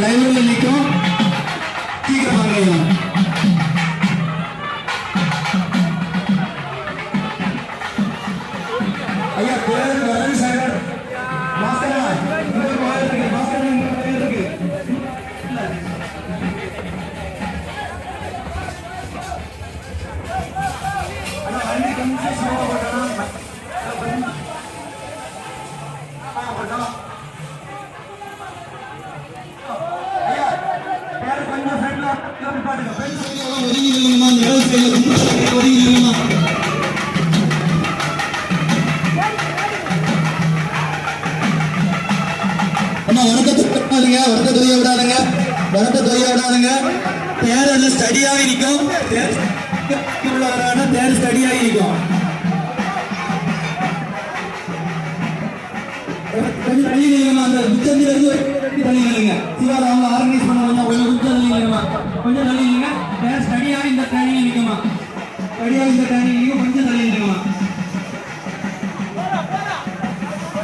லைவ்ல நிற்கும் சீக்கிரம் வாங்க ஐயா ஐயா பேர் வரது சார் பாஸ்கரா இங்க போய் இருக்கு பாஸ்கரா இங்க ஒதுங்கி நில்லுங்கம்மா இந்த இடது சைடுல ஒதுங்கி நில்லுங்கம்மா அம்மா விடாதுங்க. விடாதுங்க விடாதுங்க தேர் எல்லாம் ஸ்டடியாகி நிற்கும் தேர் ஸ்டடியாகி நிற்கும் கொஞ்சம் தள்ளி இருந்து சிவா அவங்க ஆர்கனைஸ் பண்ண கொஞ்சம் கொஞ்சம் தள்ளி கொஞ்சம் தள்ளி நில்லுங்க ஸ்டடியாக இந்த ட்ரைனிங் நிற்குமா? ஸ்டடியாக இந்த ட்ரைனிங் நிற்கும் கொஞ்சம் தள்ளி நிற்குமா?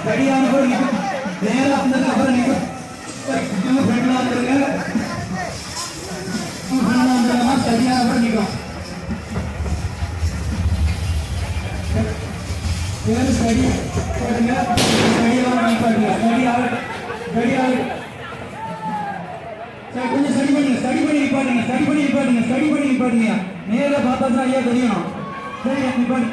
ஸ்டடியான போய் நிற்கும். நேராக வந்தது அப்புறம் நிற்கும். கொஞ்சம் ஃப்ரெண்ட்ல வந்துருங்க ஃப்ரெண்ட்ல ஸ்டடியான அப்புறம் நிற்கும். பேர் ஸ்டடி போடுங்க ஸ்டடியெல்லாம் நிப்பாட்டுங்க கொஞ்சம் ஸ்டடி பண்ணுங்க ஸ்டடி நிப்பாட்டுங்க ஸ்டடி பண்ணி நிப்பாட்டுங்க ஸ்டடி பண்ணி நிப்பாட்டுங்க நேரா பார்த்தா தான் ஐயா தெரியும். சரி நிப்பாட்டு